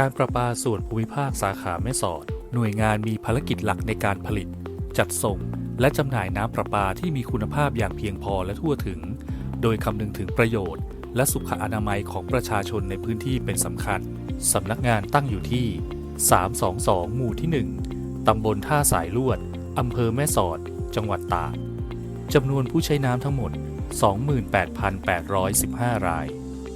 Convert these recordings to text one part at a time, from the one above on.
การประปาส่วนภูมิภาคสาขาแม่สอด หน่วยงานมีภารกิจหลักในการผลิต จัดส่ง และจำหน่ายน้ำประปาที่มีคุณภาพอย่างเพียงพอและทั่วถึง โดยคำนึงถึงประโยชน์ และสุขอนามัยของประชาชนในพื้นที่เป็นสำคัญสำนักงานตั้งอยู่ที่ 322 หมู่ที่ 1 ตำบลท่าสายลวด อำเภอแม่สอด จังหวัดตากจำนวนผู้ใช้น้ำทั้งหมด 28,815 ราย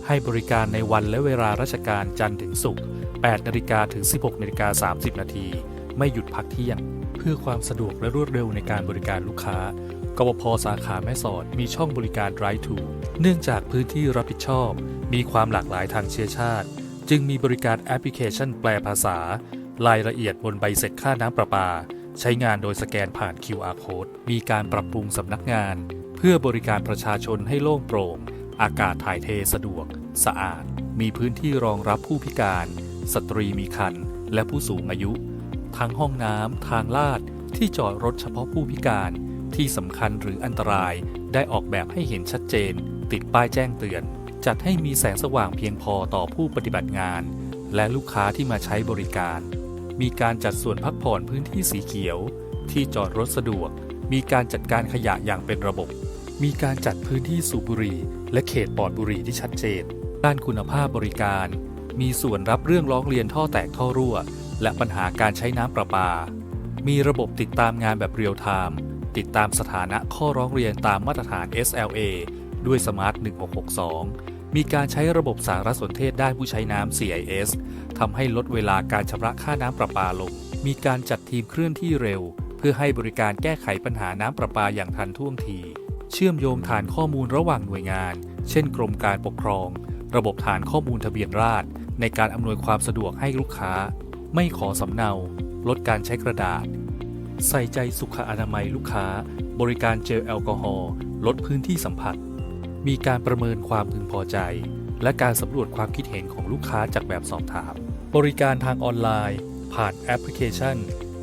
ให้บริการในวันและเวลาราชการจันทร์ถึงศุกร์ 8นาฬิกาถึง 16นาฬิกา30 นาที ไม่หยุดพักเที่ยง เพื่อความสะดวกและรวดเร็วในการบริการลูกค้ากบพสาขาแม่สอดมีช่องบริการ Drive to เนื่องจากพื้นที่รับผิดชอบ มีความหลากหลายทางเชื้อชาติ จึงมีบริการแอปพลิเคชันแปลภาษา รายละเอียดบนใบเสร็จค่าน้ำประปา ใช้งานโดยสแกนผ่าน QR code มีการปรับปรุงสำนักงาน เพื่อบริการประชาชนให้โล่งโปร่ง อากาศถ่ายเทสะดวก สะอาด มีพื้นที่รองรับผู้พิการ สตรีมีครรภ์และผู้สูงอายุ ทั้งห้องน้ำทางลาดที่จอดรถเฉพาะผู้พิการที่สำคัญหรืออันตรายได้ออกแบบให้เห็นชัดเจน ติดป้ายแจ้งเตือน จัดให้มีแสงสว่างเพียงพอต่อผู้ปฏิบัติงาน และลูกค้าที่มาใช้บริการ มีการจัดส่วนพักผ่อนพื้นที่สีเขียว ที่จอดรถสะดวก มีการจัดการขยะอย่างเป็นระบบ มีการจัดพื้นที่สูบบุหรี่และเขตปลอดบุหรี่ที่ชัดเจน ด้านคุณภาพบริการ มีส่วนรับเรื่องร้องเรียนท่อแตกท่อรั่ว และปัญหาการใช้น้ำประปา มีระบบติดตามงานแบบเรียลไทม์ติดตามสถานะข้อร้องเรียนตามมาตรฐาน SLA ด้วยสมาร์ท 1662 มีการใช้ระบบสารสนเทศด้านผู้ใช้น้ำ CIS ทำให้ลดเวลาการชำระค่าน้ำประปาลง มีการจัดทีมเคลื่อนที่เร็ว เพื่อให้บริการแก้ไขปัญหาน้ำประปาอย่างทันท่วงที เชื่อมโยงฐานข้อมูลระหว่างหน่วยงาน เช่น กรมการปกครอง ระบบฐานข้อมูลทะเบียนราษฎร ในการอำนวยความสะดวกให้ลูกค้า ไม่ขอสำเนา ลดการใช้กระดาษ ใส่ใจสุขอนามัยลูกค้า บริการเจลแอลกอฮอล์ลดพื้นที่สัมผัส มีการประเมินความพึงพอใจ และการสำรวจความคิดเห็นของลูกค้าจากแบบสอบถาม บริการทางออนไลน์ ผ่านแอปพลิเคชัน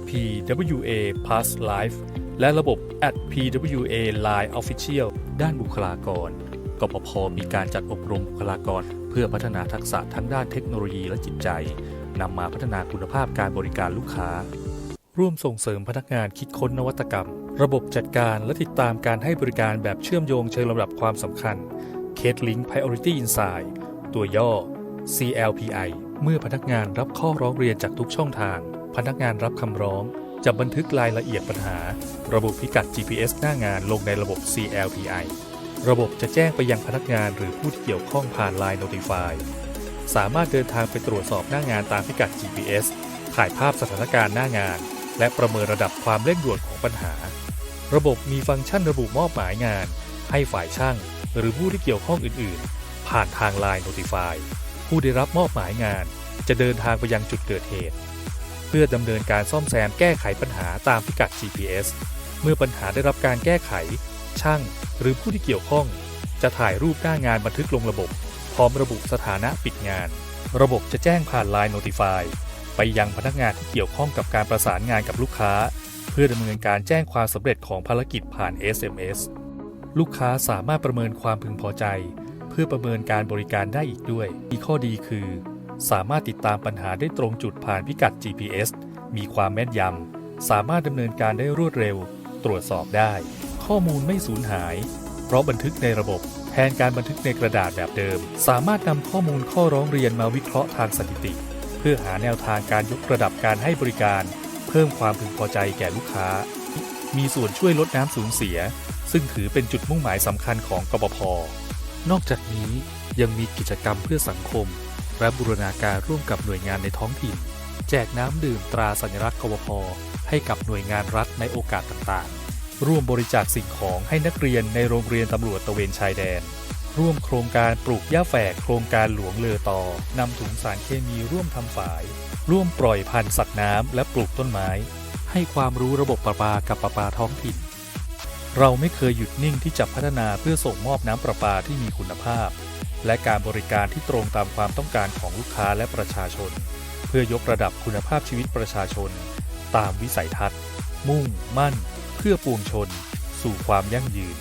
PWA Plus Live และระบบ at @PWA Line Official ด้านบุคลากร กปพมีการจัดอบรมบุคลากร เพื่อพัฒนาทักษะทั้งด้านเทคโนโลยีและจิตใจนำมาพัฒนาคุณภาพการบริการลูกค้า ร่วมส่งเสริมพนักงานคิดค้นนวัตกรรม ระบบจัดการและติดตามการให้บริการแบบเชื่อมโยงเชิงลำดับความสำคัญ Case Link Priority Insight ตัวย่อ CLPI เมื่อพนักงานรับข้อร้องเรียนจากทุกช่องทาง พนักงานรับคำร้อง จะบันทึกรายละเอียดปัญหา ระบุพิกัด GPS หน้างานลงในระบบ CLPI ระบบจะแจ้งไปยังพนักงานหรือผู้ที่เกี่ยวข้องผ่าน Line Notify สามารถเดินทางไปตรวจสอบหน้างานตามพิกัด GPS ถ่ายภาพสถานการณ์หน้างาน และประเมินระดับความเร่งด่วนของปัญหา ระบบมีฟังก์ชันระบุมอบหมายงาน ให้ฝ่ายช่าง หรือผู้ที่เกี่ยวข้องอื่น ๆ ผ่านทาง Line Notify ผู้ได้รับมอบหมายงาน จะเดินทางไปยังจุดเกิดเหตุ เพื่อดำเนินการซ่อมแซมแก้ไขปัญหาตามพิกัด GPS เมื่อปัญหาได้รับการแก้ไข ช่าง หรือผู้ที่เกี่ยวข้อง จะถ่ายรูปหน้างานบันทึกลงระบบ พร้อมระบุสถานะปิดงาน ระบบจะแจ้งผ่าน Line Notify ไปยังพนักงานที่เกี่ยวข้องกับการประสานงานกับลูกค้า เพื่อดำเนินการแจ้งความสำเร็จของภารกิจผ่าน SMS ลูกค้าสามารถประเมินความพึงพอใจ เพื่อประเมินการบริการได้อีกด้วย มีข้อดีคือ สามารถติดตามปัญหาได้ตรงจุดผ่านพิกัด GPS มีความแม่นยำสามารถดำเนินการได้รวดเร็ว ตรวจสอบได้ ข้อมูลไม่สูญหาย เพราะบันทึกในระบบแทนการบันทึกในกระดาษแบบเดิม สามารถนำข้อมูลข้อร้องเรียนมาวิเคราะห์ทางสถิติ เพื่อหาแนวทางการยกระดับการให้บริการ เพิ่มความพึงพอใจแก่ลูกค้า มีส่วนช่วยลดน้ำสูญเสีย ซึ่งถือเป็นจุดมุ่งหมายสำคัญของกบพ นอกจากนี้ยังมีกิจกรรมเพื่อสังคม และบูรณาการร่วมกับหน่วยงานในท้องถิ่น แจกน้ำดื่มตราสัญลักษณ์กบพให้กับหน่วยงานรัฐในโอกาสต่างๆ ร่วมบริจาคสิ่งของให้นักเรียนในโรงเรียนตำรวจตะเวนชายแดน ร่วมโครงการปลูกหญ้าแฝกโครงการหลวงเลอตอนำถุงสารเคมีร่วมทำฝาย ร่วมปล่อยพันธุ์สัตว์น้ำและปลูกต้นไม้ ให้ความรู้ระบบประปากับประปาท้องถิ่น เราไม่เคยหยุดนิ่งที่จะพัฒนาเพื่อส่งมอบน้ำประปาที่มีคุณภาพ และการบริการที่ตรงตามความต้องการของลูกค้าและประชาชน เพื่อยกระดับคุณภาพชีวิตประชาชน ตามวิสัยทัศน์ มุ่ง มั่น พื่อปวงชน สู่ความยั่งยืน